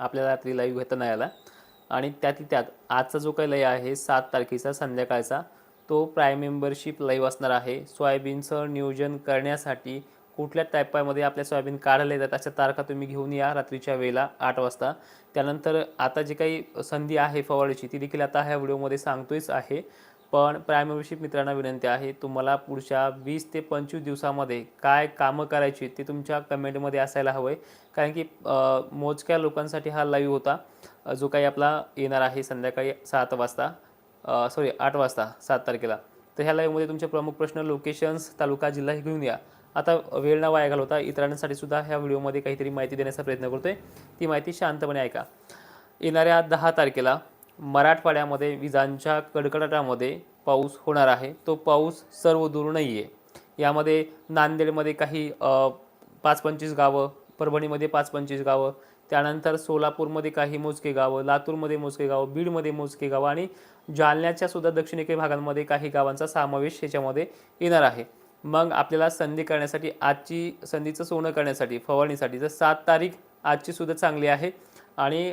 आपल्याला रात्री लाईव्ह घेता नाही आला. आणि त्यातली त्यात आजचा जो काही लय आहे सात तारखेचा संध्याकाळचा तो प्राईम मेंबरशिप लाईव्ह असणार आहे. सोयाबीनचं नियोजन करण्यासाठी कुठल्या टायपामध्ये आपल्या सोयाबीन काढायला येतात अशा तारखा तुम्ही घेऊन या रात्रीच्या वेळेला आठ वाजता. त्यानंतर आता जी काही संधी आहे फवारणीची ती देखील आता ह्या व्हिडिओमध्ये सांगतोच आहे. पण प्राईम मेंबरशिप मित्रांना विनंती आहे तुम्हाला पुढच्या वीस ते पंचवीस दिवसामध्ये काय कामं करायची ते तुमच्या कमेंटमध्ये असायला हवं आहे कारण की मोजक्या लोकांसाठी हा लाईव्ह होता. जो काही आपला येणार आहे संध्याकाळी सात वाजता सॉरी आठ वाजता सात तारखेला. तर ह्या लाईव्हमध्ये तुमचे प्रमुख प्रश्न लोकेशन्स तालुका जिल्हा हे घेऊन या. आता वेळ ना वाया घालवता इतरांसाठी सुद्धा ह्या व्हिडिओमध्ये काहीतरी माहिती देण्याचा प्रयत्न करतोय. ती माहिती शांतपणे ऐका. येणाऱ्या दहा तारखेला मराठवाड्यामध्ये विजांच्या कडकडाटामध्ये पाऊस होणार आहे. तो पाऊस सर्व दूर नाही आहे यामध्ये नांदेडमध्ये काही पाच पंचवीस गावं परभणीमध्ये पाच पंचवीस गावं त्यानंतर सोलापूरमध्ये काही मोजके गावं लातूरमध्ये मोजके गावं बीडमध्ये मोजके गावं आणि जालन्याच्या सुद्धा दक्षिणेकडे भागांमध्ये काही गावांचा समावेश ह्याच्यामध्ये येणार आहे. मग आपल्याला संधी करण्यासाठी आजची संधीचं सोनं करण्यासाठी फवारणीसाठी तर सात तारीख आजची सुद्धा चांगली आहे. आणि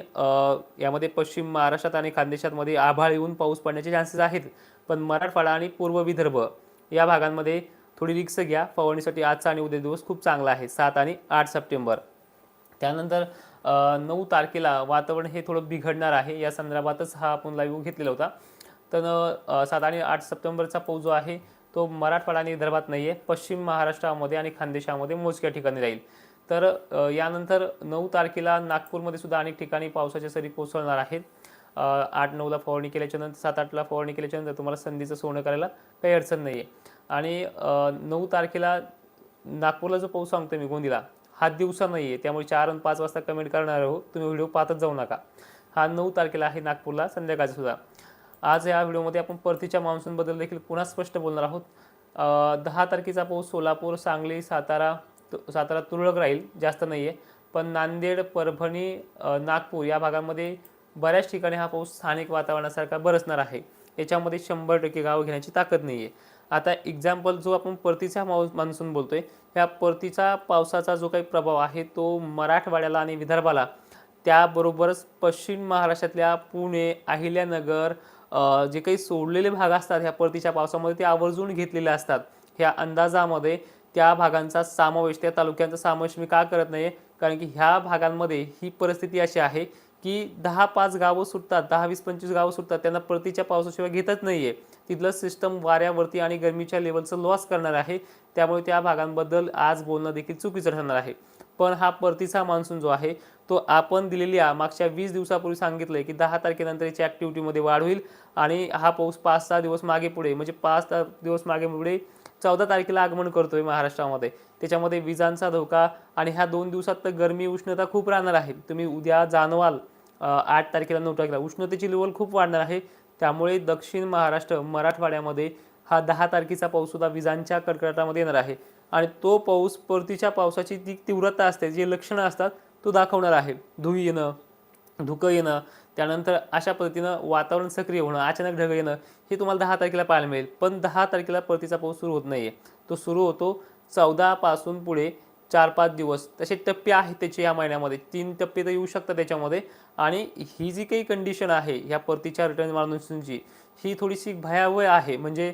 यामध्ये पश्चिम महाराष्ट्रात आणि खानदेशातमध्ये आभाळ येऊन पाऊस पडण्याचे चान्सेस आहेत. पण मराठवाडा आणि पूर्व विदर्भ या भागांमध्ये थोडी रिक्स घ्या. फवारणीसाठी आजचा आणि उद्या दिवस खूप चांगला आहे. सात आणि आठ सप्टेंबर. त्यानंतर नऊ तारखेला वातावरण हे थोडं बिघडणार आहे. या संदर्भातच हा आपण लाईव्ह घेतलेला होता. तर सात आणि आठ सप्टेंबरचा पाऊस जो आहे तो मराठवाडा आणि विदर्भात नाही आहे पश्चिम महाराष्ट्रामध्ये आणि खानदेशामध्ये मोजक्या ठिकाणी राहील. तर यानंतर नऊ तारखेला नागपूरमध्ये सुद्धा अनेक ठिकाणी पावसाच्या सरी कोसळणार आहेत. आठ नऊला फवारणी केल्याच्यानंतर सात आठला फवारणी केल्याच्यानंतर तुम्हाला संधीचं सोनं करायला काही अडचण नाही आहे आणि नऊ तारखेला नागपूरला जो पाऊस सांगतो मी गोंदीला हा दिवसा नाही आहे त्यामुळे चार आणि पाच वाजता कमेंट करणार आहोत तुम्ही व्हिडिओ पाहतच जाऊ नका. हा नऊ तारखेला आहे नागपूरला संध्याकाळचा सुद्धा. आज या व्हिडिओमध्ये आपण परतीच्या मान्सूनबद्दल देखील पुन्हा स्पष्ट बोलणार आहोत. दहा तारखेचा पाऊस सोलापूर सांगली सातारा सातारा तुरळक राहील जास्त नाही आहे पण नांदेड परभणी नागपूर या भागामध्ये बऱ्याच ठिकाणी हा पाऊस स्थानिक वातावरणासारखा बरसणार आहे. याच्यामध्ये शंभर टक्के गावं घेण्याची ताकद नाही आहे आता एक्झाम्पल जो आपण परतीचा माऊस मान्सून आहे ह्या परतीचा पावसाचा जो काही प्रभाव आहे तो मराठवाड्याला आणि विदर्भाला त्याबरोबरच पश्चिम महाराष्ट्रातल्या पुणे अहिल्यानगर जे काही सोडलेले भाग असतात ह्या परतीच्या पावसामध्ये ते आवर्जून घेतलेले असतात. ह्या अंदाजामध्ये त्या भागांचा समावेश त्या तालुक्यांचा समावेश मी का करत नाही कारण की ह्या भागांमध्ये ही परिस्थिती अशी आहे की दहा पाच गावं सुटतात दहा वीस पंचवीस गावं सुटतात त्यांना परतीच्या पावसाशिवाय घेतच नाही आहे तिथलं सिस्टम वाऱ्यावरती आणि गरमीच्या लेवलचं लॉस करणार आहे. त्यामुळे त्या भागांबद्दल आज बोलणं देखील चुकीचं ठरणार आहे. पण हा परतीचा मान्सून जो आहे तो आपण दिलेल्या मागच्या वीस दिवसापूर्वी सांगितलंय की दहा तारखेनंतर याची ॲक्टिव्हिटीमध्ये वाढ होईल आणि हा पाऊस पाच सहा दिवस मागे पुढे म्हणजे पाच दिवस मागे पुढे चौदा तारखेला आगमन करतोय महाराष्ट्रामध्ये. त्याच्यामध्ये विजांचा धोका आणि ह्या दोन दिवसात तर गरमी उष्णता खूप राहणार आहे. तुम्ही उद्या जाणवाल आठ तारखेला नऊ तारखेला. उष्णतेची लेवल खूप वाढणार आहे. त्यामुळे दक्षिण महाराष्ट्र मराठवाड्यामध्ये हा दहा तारखेचा पाऊस सुद्धा विजांच्या कडकडाटामध्ये येणार आहे. आणि तो पाऊस परतीच्या पावसाची ती तीव्रता असते जे लक्षणं असतात तो दाखवणार आहे. धुई येणं धुकं येणं त्यानंतर अशा पद्धतीनं वातावरण सक्रिय होणं अचानक ढग येणं हे तुम्हाला दहा तारखेला पाहायला मिळेल. पण दहा तारखेला परतीचा पाऊस सुरू होत नाही आहे तो सुरू होतो चौदापासून पुढे चार पाच दिवस. तसे टप्पे आहेत त्याचे या महिन्यामध्ये. तीन टप्पे तर येऊ शकतात त्याच्यामध्ये. आणि ही जी काही कंडिशन आहे ह्या परतीच्या रिटर्न मान्सूनची ही थोडीशी भयावह आहे. म्हणजे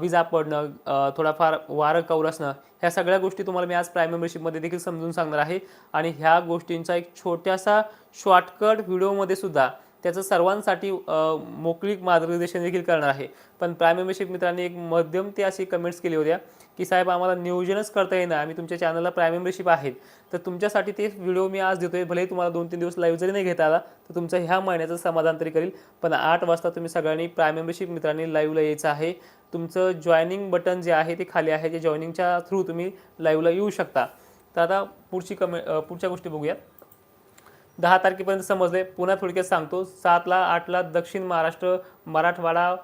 विजा पडणं थोडाफार वारं कौर असणं ह्या सगळ्या गोष्टी तुम्हाला मी आज प्राईम मेंबरशिपमध्ये देखील समजून सांगणार आहे. आणि ह्या गोष्टींचा एक छोट्यासा शॉर्टकट व्हिडिओमध्ये सुद्धा त्याचं सर्वांसाठी मोकळीक मार्गदर्शन देखील करणार आहे. पण प्राईम मेंबरशिप मित्रांनी एक मध्यम ते अशी कमेंट्स केली होत्या. की साहेब आम्हाला नियोजनच करता येईना. आम्ही तुमच्या चॅनलला प्राईम मेंबरशिप आहेत. तर तुमच्यासाठी ते व्हिडिओ मी आज देतोय. भले तुम्हाला दोन तीन दिवस लाईव्ह जरी नाही घेता आला तर तुमचं ह्या महिन्याचं समाधान तरी करेल. पण आठ वाजता तुम्ही सगळ्यांनी प्राईम मेंबरशिप मित्रांनी लाईव्हला यायचं आहे. तुमचं जॉईनिंग बटन जे आहे ते खाली आहे. जे जॉईनिंगच्या थ्रू तुम्ही लाईव्हला येऊ शकता. तर आता पुढची कमे पुढच्या गोष्टी बघूया. दहा तारखेपर्यंत समजले पुन्हा थोडक्यात सांगतो. सातला आठला दक्षिण महाराष्ट्र मराठवाडा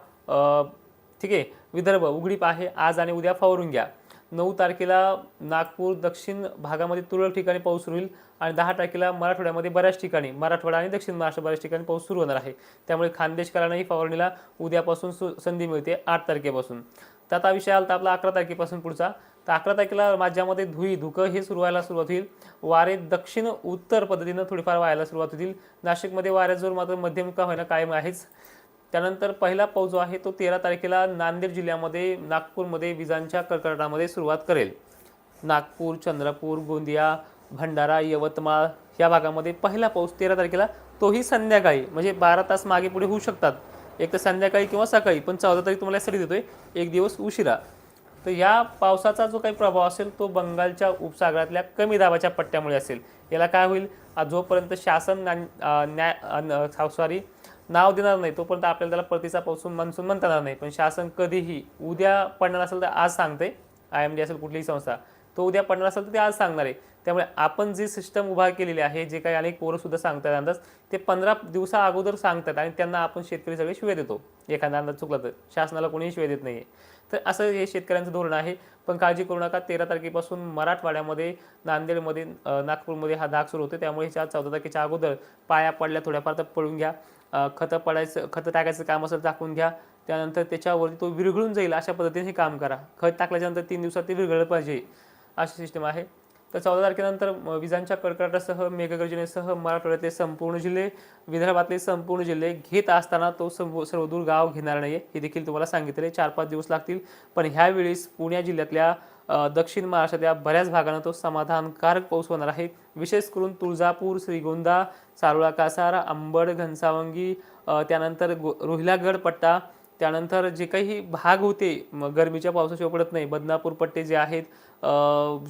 ठीक आहे. विदर्भ उघडीप आहे. आज आणि उद्या फवारून घ्या. नऊ तारखेला नागपूर दक्षिण भागामध्ये तुरळक ठिकाणी पाऊस सुरू होईल आणि दहा तारखेला मराठवाड्यामध्ये बऱ्याच ठिकाणी मराठवाडा आणि दक्षिण महाराष्ट्र बऱ्याच ठिकाणी पाऊस सुरू होणार आहे. त्यामुळे खानदेशकरांनाही फवारणीला उद्यापासून सु संधी मिळते आठ तारखेपासून. तर आता विषय आला तर आपला अकरा तारखेपासून पुढचा. तर अकरा तारखेला राज्यामध्ये धुई धुकं हे सुरू व्हायला सुरुवात होईल. वारे दक्षिण उत्तर पद्धतीनं थोडीफार व्हायला सुरुवात होतील. नाशिकमध्ये वाऱ्याचा जोर मात्र मध्यम का होईना कायम आहेच. त्यानंतर पहिला पाऊस जो आहे तो तेरा तारखेला नांदेड जिल्ह्यामध्ये नागपूरमध्ये विजांच्या कडकडाटामध्ये सुरुवात करेल. नागपूर चंद्रपूर गोंदिया भंडारा यवतमाळ या भागामध्ये पहिला पाऊस तेरा तारखेला तोही संध्याकाळी म्हणजे बारा तास मागे पुढे होऊ शकतात. एक तर संध्याकाळी किंवा सकाळी पण चौदा तारीख तुम्हाला सरी देतोय एक दिवस उशिरा. तर या पावसाचा जो काही प्रभाव असेल तो बंगालच्या उपसागरातल्या कमी दाबाच्या पट्ट्यामुळे असेल. याला काय होईल? जोपर्यंत शासन ना- न्याय सॉरी नाव देणार नाही तोपर्यंत आपल्याला त्याला परतीचा पाऊस मान्सून म्हणता येणार नाही. पण शासन कधीही उद्या पडणार असेल तर आज सांगते. आय एम डी असेल कुठलीही संस्था. तो उद्या पडणार असेल तर ते आज सांगणार आहे. त्यामुळे आपण जी सिस्टम उभा केलेली आहे जे काही अनेक पोरंसुद्धा सांगतात अंदाज ते पंधरा दिवसा अगोदर सांगतात आणि त्यांना आपण शेतकरी सगळे शिवे देतो. एखादा अंदाज चुकला तर. शासनाला कोणीही शिवाय देत नाही तर असं हे शेतकऱ्यांचं धोरण आहे. पण काळजी करू नका. तेरा तारखेपासून मराठवाड्यामध्ये नांदेडमध्ये नागपूरमध्ये हा धाक सुरू होतो त्यामुळे ह्याच्या चौदा तारखेच्या अगोदर पाया पडल्या थोड्याफार तर पळून घ्या. खतं पडायचं खतं टाकायचं काम असेल टाकून घ्या. त्यानंतर त्याच्यावरती तो विरघळून जाईल अशा पद्धतीने हे काम करा. खत टाकल्याच्यानंतर तीन दिवसात ते विरघळलं पाहिजे अशी सिस्टम आहे. तर चौदा तारखेनंतर विजांच्या कडकडाटासह मेघगर्जनेसह मराठवाड्यातले संपूर्ण जिल्हे विदर्भातले संपूर्ण जिल्हे घेत असताना तो सर्व सर्वदूर गाव घेणार नाही हे देखील तुम्हाला सांगितले चार पाच दिवस लागतील. पण ह्यावेळेस पुणे जिल्ह्यातल्या दक्षिण महाराष्ट्रात या बऱ्याच भागांना तो समाधानकारक पाऊस होणार आहे. विशेष करून तुळजापूर श्रीगोंदा सारोळा कासार अंबड घनसावंगी त्यानंतर गो रोहिलागड पट्टा त्यानंतर जे काही भाग होते गरमीच्या पावसाशिवाय पडत नाही. बदनापूर पट्टे जे आहेत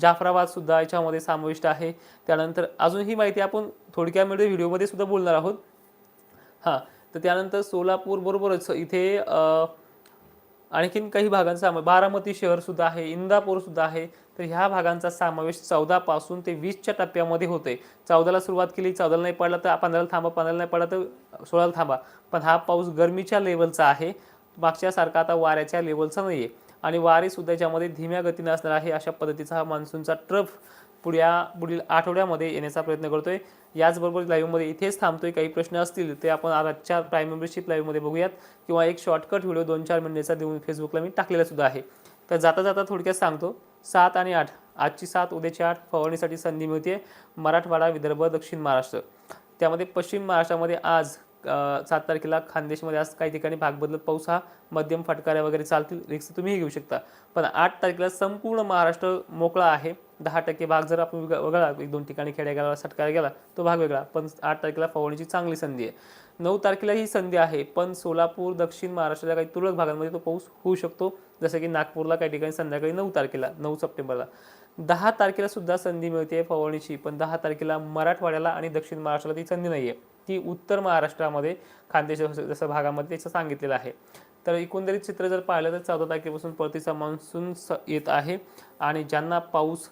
जाफराबादसुद्धा याच्यामध्ये समाविष्ट आहे. त्यानंतर अजून ही माहिती आपण थोडक्यामध्ये व्हिडिओमध्ये सुद्धा बोलणार आहोत. हां तर त्यानंतर सोलापूर बरोबरच इथे आणखीन काही भागांचा समावेश बारामती शहरसुद्धा आहे इंदापूरसुद्धा आहे. तर ह्या भागांचा समावेश चौदापासून ते वीसच्या टप्प्यामध्ये होते चौदाला सुरुवात केली चौदाला नाही पडला तर पंधराला थांबा पंधराला नाही पडला तर सोळाला थांबा. पण हा पाऊस गरमीच्या लेवलचा आहे. मागच्यासारखा आता वाऱ्याच्या लेवलचा नाही आहे आणि वारेसुद्धा ज्यामध्ये धीम्या गतीने असणार आहे अशा पद्धतीचा हा मान्सूनचा ट्रफ पुढ्या पुढील आठवड्यामध्ये येण्याचा प्रयत्न करतोय. याचबरोबर लाईव्हमध्ये इथेच थांबतोय. काही प्रश्न असतील ते आपण आजच्या प्राईम मेंबरशिप लाईव्हमध्ये बघूयात. किंवा एक शॉर्टकट व्हिडिओ दोन चार मिनिटाचा देऊन फेसबुकला मी टाकलेला सुद्धा आहे. तर जाता जाता थोडक्यात सांगतो. सात आणि आठ. आजची सात उद्याची आठ फवारणीसाठी संधी मिळते मराठवाडा विदर्भ दक्षिण महाराष्ट्र. त्यामध्ये पश्चिम महाराष्ट्रामध्ये आज सात तारखेला खानदेशमध्ये आज काही ठिकाणी भाग बदलत पाऊस हा मध्यम फटकाऱ्या वगैरे चालतील. रिक्स तुम्हीही घेऊ शकता. पण आठ तारखेला संपूर्ण महाराष्ट्र मोकळा आहे. दहा टक्के भाग जर आपण वगळा एक दोन ठिकाणी खेड्या गेला सटकाऱ्या गेला तो भाग वेगळा. पण आठ तारखेला फवारणीची चांगली संधी आहे. नऊ तारखेला ही संधी आहे पण सोलापूर दक्षिण महाराष्ट्राच्या काही तुरळक भागांमध्ये तो पाऊस होऊ शकतो. जसं की नागपूरला काही ठिकाणी संध्याकाळी नऊ तारखेला नऊ सप्टेंबरला. दहा तारखेला सुद्धा संधी मिळते फवारणीची पण दहा तारखेला मराठवाड्याला आणि दक्षिण महाराष्ट्राला ती संधी नाही आहे ती उत्तर महाराष्ट्रामध्ये खानदेश जसं भागामध्ये त्याचं सांगितलेलं आहे. तर एकंदरीत चित्र जर पाहिलं तर चौदा तारखेपासून परतीचा मान्सून स येत आहे आणि ज्यांना पाऊस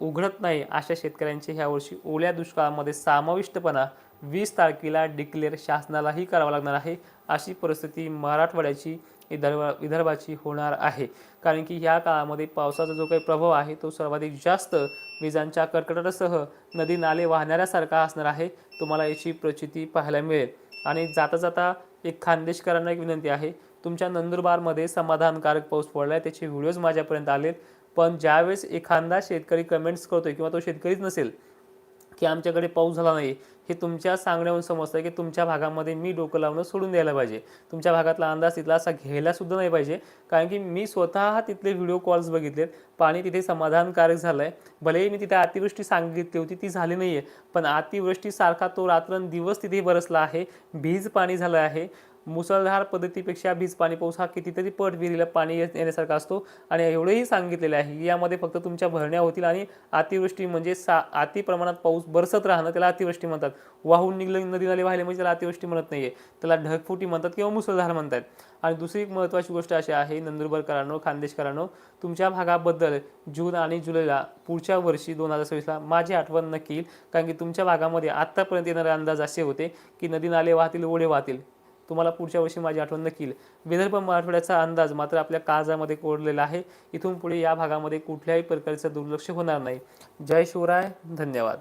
उघडत नाही अशा शेतकऱ्यांचे ह्या वर्षी ओल्या दुष्काळामध्ये समाविष्टपणा वीस तारखेला डिक्लेअर शासनालाही करावा लागणार आहे. अशी परिस्थिती मराठवाड्याची विदर्भा विदर्भाची होणार आहे. कारण की ह्या काळामध्ये पावसाचा जो काही प्रभाव आहे तो सर्वाधिक जास्त विजांच्या कडकडाटासह नदी नाले वाहणाऱ्यासारखा असणार आहे. तुम्हाला याची प्रचिती पाहायला मिळेल. आणि जाता जाता एक खानदेशकरांना एक विनंती आहे. तुमच्या नंदुरबारमध्ये समाधानकारक पाऊस पडला आहे त्याचे व्हिडिओज माझ्यापर्यंत आलेत. पण ज्यावेळेस एखादा शेतकरी कमेंट्स करतोय किंवा तो शेतकरीच नसेल की आमच्याकडे पाऊस झाला नाही हे तुमच्या सांगण्यावरून समजतं की तुमच्या भागामध्ये मी डोकं लावणं सोडून द्यायला पाहिजे. तुमच्या भागातला अंदाज तिथला असा घ्यायला सुद्धा नाही पाहिजे. कारण की मी स्वतः तिथले व्हिडिओ कॉल्स बघितलेत. पाणी तिथे समाधानकारक झालं आहे भलेही मी तिथे अतिवृष्टी सांगितली होती ती झाली नाही आहे पण अतिवृष्टीसारखा तो रात्रंदिवस तिथे बरसला आहे. भीज पाणी झालं आहे. मुसळधार पद्धतीपेक्षा भीज पाणी पाऊस हा कितीतरी पट विहिरीला पाणी येण्यासारखा असतो. आणि एवढंही सांगितलेलं आहे की यामध्ये फक्त तुमच्या भरण्या होतील आणि अतिवृष्टी म्हणजे सा अति प्रमाणात पाऊस बरसत राहणं त्याला अतिवृष्टी म्हणतात. वाहून निघलं नदी नाले वाहिले म्हणजे त्याला अतिवृष्टी म्हणत नाही आहे त्याला ढगफुटी म्हणतात किंवा मुसळधार म्हणतात. आणि दुसरी एक महत्त्वाची गोष्ट अशी आहे नंदुरबारकरांनो खानदेशकरांनो तुमच्या भागाबद्दल जून आणि जुलैला पुढच्या वर्षी दोन हजार सव्वीसला माझी आठवण नक्की येईल. कारण की तुमच्या भागामध्ये आत्तापर्यंत येणारे अंदाज असे होते की नदी नाले वाहतील ओढे वाहतील. तुम्हाला पुढच्या वर्षी माझी आठवण नक्कील. विदर्भ मराठवाड्याचा अंदाज मात्र आपल्या काळजामध्ये कोरलेला आहे. इथून पुढे या भागामध्ये कुठल्याही प्रकारचं दुर्लक्ष होणार नाही. जय शिवराय धन्यवाद.